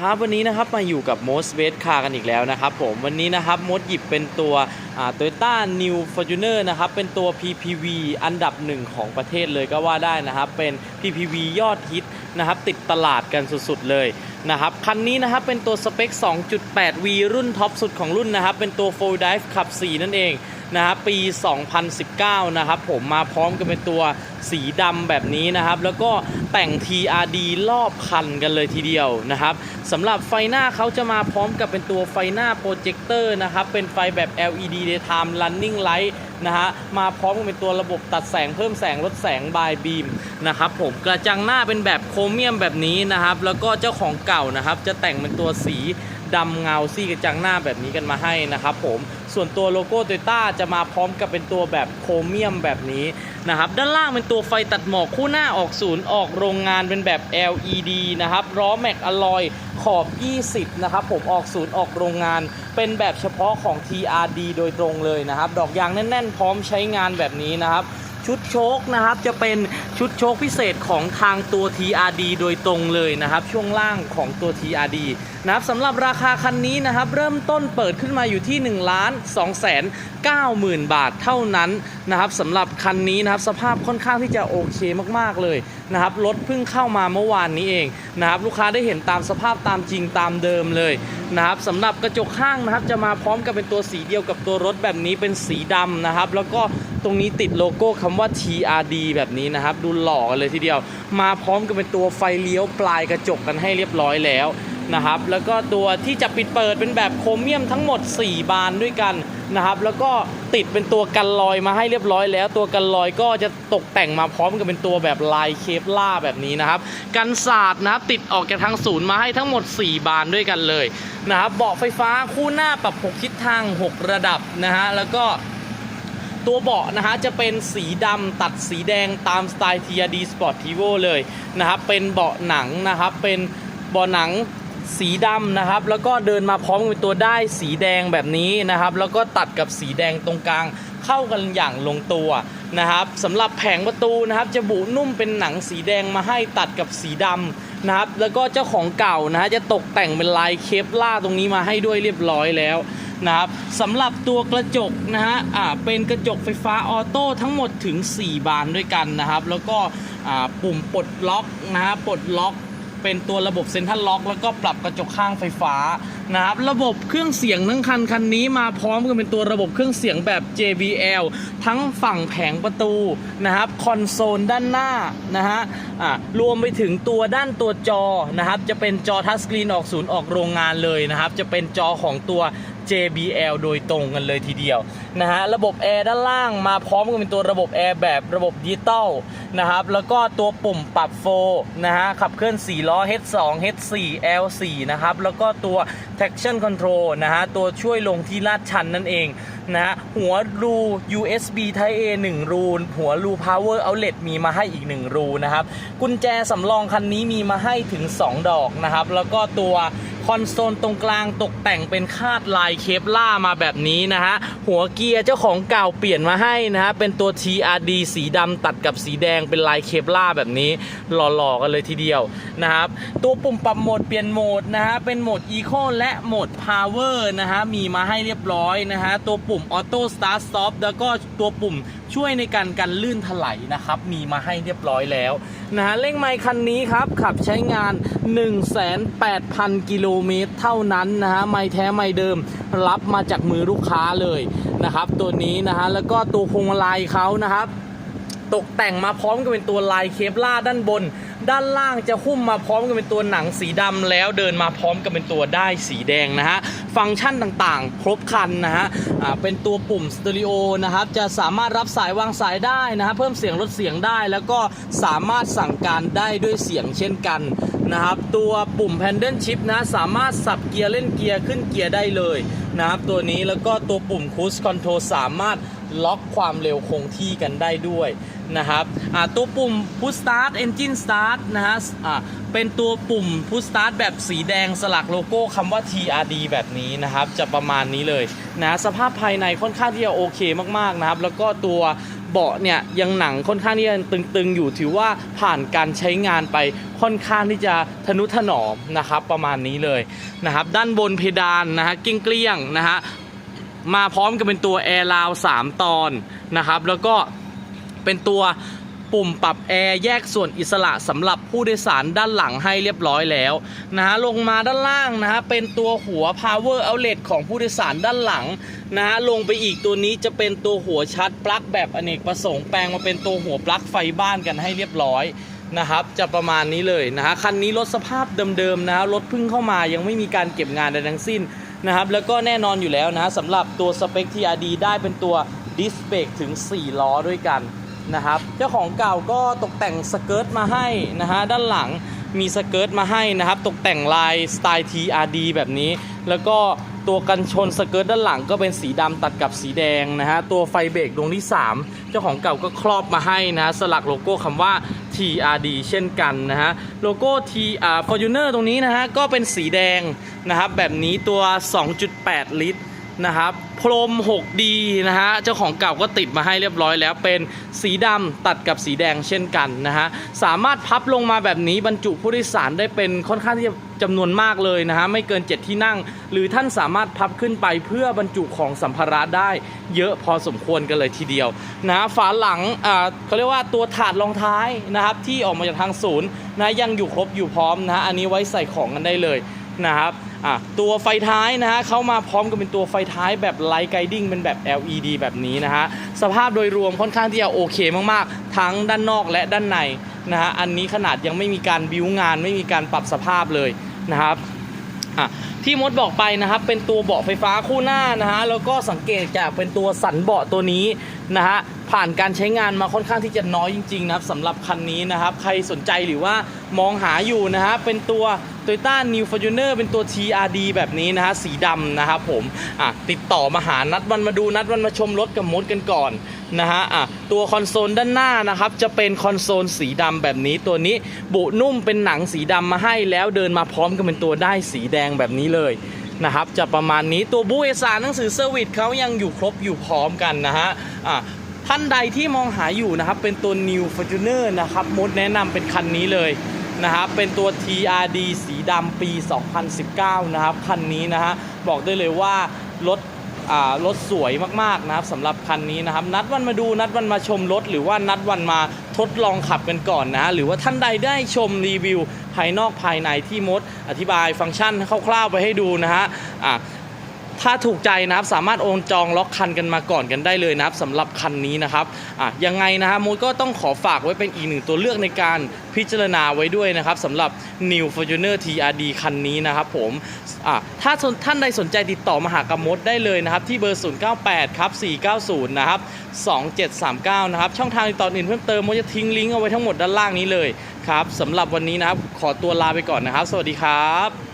ครับวันนี้นะครับมาอยู่กับ Most Best Car กันอีกแล้วนะครับผมวันนี้นะครับมดหยิบเป็นตัวโตโยต้า New Fortuner นะครับเป็นตัว PPV อันดับหนึ่งของประเทศเลยก็ว่าได้นะครับ เป็น PPV ยอดฮิตนะครับติดตลาดกันสุดๆเลยนะครับคันนี้นะครับเป็นตัวสเปค 2.8V รุ่นท็อปสุดของรุ่นนะครับเป็นตัว Full Dive ขับ 4 นั่นเอง นะครับปี 2019 นะครับผมมาพร้อมกันเป็นตัวสีดำแบบนี้นะครับ แล้วก็แต่ง TRD รอบคันกันเลยทีเดียวนะครับสำหรับไฟหน้าเขาจะมาพร้อมกับเป็นตัวไฟหน้าโปรเจคเตอร์นะครับเป็นไฟแบบ LED daytime running light นะฮะมาพร้อมกับเป็นตัวระบบตัดแสงเพิ่มแสงลดแสงบายบีมนะครับผมกระจังหน้าเป็นแบบโครเมียมแบบนี้นะครับ แล้วก็เจ้าของเก่านะครับจะแต่งเป็นตัวสี ดำเงาซี่กระจังหน้าแบบนี้กันมาให้นะครับผมส่วนตัวโลโก้โตโยต้าจะมาพร้อมกับเป็นตัวแบบโครเมียมแบบนี้นะครับด้านล่างเป็นตัวไฟตัดหมอกคู่หน้าออกศูนย์ออกโรงงานเป็นแบบ LED นะครับล้อแม็กอลอยขอบ 20 นะครับผมออกศูนย์ออกโรงงาน เป็นแบบเฉพาะของ TRD โดยตรงเลยนะครับ ดอกยางแน่น ๆ พร้อมใช้งานแบบนี้นะครับชุดโชคนะครับจะเป็นชุดโชคพิเศษของทางตัว TRD โดยตรงเลยนะครับ ช่วงล่างของตัว TRD นะครับสำหรับราคาคันนี้นะครับ เริ่มต้นเปิดขึ้นมาอยู่ที่1ล้าน2แสน90,000บาทเท่านั้นนะครับสำหรับคันนี้นะครับสภาพค่อนข้างที่จะโอเคมากๆเลยนะครับรถเพิ่งเข้ามาเมื่อวานนี้เองนะครับลูกค้าได้เห็นตามสภาพตามจริงตามเดิมเลยนะครับสำหรับกระจกข้างนะครับจะมาพร้อมกับเป็นตัวสีเดียวกับตัวรถแบบนี้เป็นสีดำนะครับ แล้วก็ตรงนี้ติดโลโก้คำว่า TRD แบบนี้นะครับ ดูหล่อกันเลยทีเดียว มาพร้อมกับเป็นตัวไฟเลี้ยวปลายกระจกกันให้เรียบร้อยแล้ว นะครับ แล้วก็ตัวที่จะปิดเปิดเป็นแบบโครเมียมทั้งหมด 4 บานด้วยกันนะครับ แล้วก็ติดเป็นตัวกันลอยมาให้เรียบร้อยแล้ว ตัวกันลอยก็จะตกแต่งมาพร้อมกับเป็นตัวแบบลายเคปล่าแบบนี้นะครับ กันศาสตร์นะครับติดออกจากทางศูนย์มาให้ทั้งหมด 4 บานด้วยกันเลยนะครับ เบาะไฟฟ้าคู่หน้าปรับ 6 ทิศทาง 6 ระดับนะฮะ แล้วก็ตัวเบาะนะฮะจะเป็นสีดำตัดสีแดงตามสไตล์ TRD Sportivo เลยนะครับ เป็นเบาะหนังนะครับ เป็นเบาะหนัง สีดำนะครับ แล้วก็เดินมาพร้อมกับตัวได้สีแดงแบบนี้นะครับ แล้วก็ตัดกับสีแดงตรงกลางเข้ากันอย่างลงตัวนะครับสำหรับแผงประตูนะครับ จะบุนุ่มเป็นหนังสีแดงมาให้ตัดกับสีดำนะครับ แล้วก็เจ้าของเก่านะฮะจะตกแต่งเป็นลายเคปล่าตรงนี้มาให้ด้วยเรียบร้อยแล้วนะครับสำหรับตัวกระจกนะฮะอ่าเป็นกระจกไฟฟ้าออโต้ทั้งหมดถึง 4 บานด้วยกันนะครับ แล้วก็อ่าปุ่มปลดล็อกนะฮะปลดล็อก เป็นตัวระบบเซ็นทรัลล็อกแล้วก็ปรับกระจกข้างไฟฟ้านะครับระบบเครื่องเสียงทั้งคันคันนี้มาพร้อมกันเป็นตัวระบบเครื่องเสียงแบบ JBL ทั้งฝั่งแผงประตูนะครับคอนโซลด้านหน้านะฮะอ่ารวมไปถึงตัวด้านตัวจอนะครับจะเป็นจอทัชสกรีนออกศูนย์ออกโรงงานเลยนะครับจะเป็นจอของตัว JBL โดยตรงกันเลยทีเดียวนะฮะระบบแอร์ด้านล่างมาพร้อมกันเป็นตัวระบบแอร์แบบระบบดิจิตอลนะครับแล้วก็ตัวปุ่มปรับโฟนะฮะขับเคลื่อน 4 ล้อ H2 H4 L4 นะครับแล้วก็ตัว traction control นะฮะตัวช่วยลงที่ลาดชันนั่นเองนะฮะหัวรู USB Type A 1 รู หัวรู power outlet มีมาให้อีก 1 รูนะครับกุญแจสำรองคันนี้มีมาให้ถึง 2 ดอกนะครับแล้วก็ตัว คอนโซลตรงกลางตกแต่งเป็นคาดลายเคปล่ามาแบบนี้นะฮะ หัวเกียร์เจ้าของเก่าเปลี่ยนมาให้นะฮะ เป็นตัว TRD สีดำตัดกับสีแดงเป็นลายเคปล่าแบบนี้ หล่อๆกันเลยทีเดียวนะครับ ตัวปุ่มปรับโหมดเปลี่ยนโหมดนะฮะ เป็นโหมด Eco และโหมด Power นะฮะ มีมาให้เรียบร้อยนะฮะ ตัวปุ่ม Auto Start Stop แล้วก็ตัวปุ่ม ช่วยในการกันลื่นถลายนะครับ มีมาให้เรียบร้อยแล้วนะฮะเร่งไมคันนี้ครับ ขับใช้งาน 1,800 กิโลเมตรเท่านั้นนะฮะไม่แท้ไม่เดิมรับมาจากมือลูกค้าเลยนะครับ ตัวนี้นะฮะแล้วก็ตัวพวงมาลัยเขานะครับ ตกแต่งมาพร้อมกับเป็นตัวลายเคปล่าด้านบน ด้านล่างจะหุ้มมาพร้อมกับเป็นตัวหนังสีดำแล้วเดินมาพร้อมกับเป็นตัวได้สีแดงนะฮะฟังก์ชันต่างๆ ครบครันนะฮะเป็นตัวปุ่มสเตอริโอนะครับจะสามารถรับสายวางสายได้นะฮะเพิ่มเสียงลดเสียงได้ แล้วก็สามารถสั่งการได้ด้วยเสียงเช่นกันนะครับตัวปุ่มแพนเดิลชิพนะสามารถสับเกียร์เล่นเกียร์ขึ้นเกียร์ได้เลยนะครับตัวนี้แล้วก็ตัวปุ่มคูสคอนโทรสามารถ ล็อกความเร็วคงที่กันได้ด้วยนะครับตัวปุ่ม Push Start Engine Start นะฮะเป็นตัวปุ่ม Push Start แบบสีแดงสลักโลโก้คำว่า TRD แบบนี้นะครับจะประมาณนี้เลยนะสภาพภายในค่อนข้างที่จะโอเคมากๆนะครับ แล้วก็ตัวเบาะเนี่ยยังหนังค่อนข้างที่จะตึงๆ อยู่ถือว่าผ่านการใช้งานไปค่อนข้างที่จะทนุถนอมนะครับประมาณนี้เลยนะครับด้านบนเพดานนะฮะเกลี้ยงๆนะฮะ มาพร้อมกับเป็นตัวแอร์ราว3ตอนนะครับ แล้วก็เป็นตัวปุ่มปรับแอร์แยกส่วนอิสระสำหรับผู้โดยสารด้านหลังให้เรียบร้อยแล้วนะฮะลงมาด้านล่างนะฮะเป็นตัวหัว power outlet ของผู้โดยสารด้านหลังนะฮะลงไปอีกตัวนี้จะเป็นตัวหัวชาร์จปลั๊กแบบอเนกประสงค์แปลงมาเป็นตัวหัวปลั๊กไฟบ้านกันให้เรียบร้อยนะครับจะประมาณนี้เลยนะฮะคันนี้รถสภาพเดิมๆนะฮะรถเพิ่งเข้ามายังไม่มีการเก็บงานใดทั้งสิ้น นะครับแล้วก็แน่นอนอยู่แล้วนะสำหรับตัวสเปค TRD ได้เป็นตัวดิสเบรกถึง 4 ล้อด้วยกันนะครับเจ้าของเก่าก็ตกแต่งสเกิร์ตมาให้นะฮะด้านหลังมีสเกิร์ตมาให้นะครับ ตกแต่งลายสไตล์ TRD แบบนี้ แล้วก็ ตัวกันชนสเกิร์ตด้านหลังก็เป็นสีดำตัดกับสีแดงนะฮะ ตัวไฟเบรกดวงที่ 3 เจ้าของเก่าก็ครอบมาให้นะสลักโลโก้คำว่า TRD เช่นกันนะฮะ โลโก้ T อ่า Fortuner ตรงนี้นะฮะ ก็เป็นสีแดงนะครับแบบนี้ตัว 2.8 ลิตร นะครับ พรม 6D นะฮะ เจ้าของเก่าก็ติดมาให้เรียบร้อยแล้ว เป็นสีดำตัดกับสีแดงเช่นกันนะฮะ สามารถพับลงมาแบบนี้บรรจุผู้โดยสารได้เป็นค่อนข้างที่จะจำนวนมากเลยนะฮะ ไม่เกิน 7 ที่นั่ง หรือท่านสามารถพับขึ้นไปเพื่อบรรจุของสัมภาระได้ เยอะพอสมควรกันเลยทีเดียวนะฮะฝาหลังอ่าเขาเรียกว่าตัวถาดรองท้ายนะครับที่ออกมาจากทางศูนย์นะยังอยู่ครบอยู่พร้อมนะฮะอันนี้ไว้ใส่ของกันได้เลย นะครับตัวไฟท้ายนะฮะเข้ามาพร้อมกับเป็นตัวไฟท้ายแบบไลท์ไกดิ้งเป็นแบบ LED แบบนี้นะฮะสภาพโดยรวมค่อนข้างที่จะโอเคมากๆ ทั้งด้านนอกและด้านในนะฮะอันนี้ขนาดยังไม่มีการบิวงาน ไม่มีการปรับสภาพเลยนะครับที่มดบอกไปนะครับเป็นตัวเบาะไฟฟ้าคู่หน้านะฮะแล้วก็สังเกตจากเป็นตัวสันเบาะตัวนี้นะฮะผ่านการใช้งานมาค่อนข้างที่จะน้อยจริงๆนะครับสำหรับคันนี้นะครับ ใครสนใจหรือว่ามองหาอยู่นะฮะเป็นตัว Toyota New Fortuner เป็นตัว TRD แบบนี้นะฮะสีดำนะครับผมอะติดต่อมาหานัดวันมาดูนัดวันมาชมรถกับมดกันก่อนนะฮะอะตัวคอนโซลด้านหน้านะครับจะเป็นคอนโซลสีดำแบบนี้ตัวนี้บุนุ่มเป็นหนังสีดำมาให้แล้วเดินมาพร้อมกับเป็นตัวได้สีแดงแบบนี้เลยนะครับจะประมาณนี้ตัวบูเอสารหนังสือเซอร์วิสเขายังอยู่ครบอยู่พร้อมกันนะฮะอะท่านใดที่มองหาอยู่นะครับเป็นตัว New Fortuner นะครับมดแนะนำเป็นคันนี้เลย นะครับเป็นตัว TRD สีดำปี 2019 นะครับ คันนี้นะฮะบอกได้เลยว่ารถรถสวยมากๆนะครับสำหรับคันนี้นะครับ นัดวันมาดูนัดวันมาชมรถ หรือว่านัดวันมาทดลองขับกันก่อนนะ หรือว่าท่านใดได้ชมรีวิว ภายนอกภายในที่มด อธิบายฟังก์ชันคร่าวๆไปให้ดูนะฮะ ถ้าถูกใจนะครับสามารถโอนจองล็อกคันกันมาก่อนกันได้เลยนะครับสำหรับคันนี้นะครับอะยังไงนะฮะมูดก็ต้องขอฝากไว้เป็นอีกหนึ่งตัวเลือกในการพิจารณาไว้ด้วยนะครับสำหรับ New Fortuner TRD คันนี้นะครับผมอะถ้าท่านใดสนใจติดต่อมาหากับมดได้เลยนะครับที่เบอร์ 098ครับ490นะครับ2739นะครับช่องทางติดต่ออื่นเพิ่มเติมมดจะทิ้งลิงก์เอาไว้ทั้งหมดด้านล่างนี้เลยครับสำหรับวันนี้นะครับขอตัวลาไปก่อนนะครับ สวัสดีครับ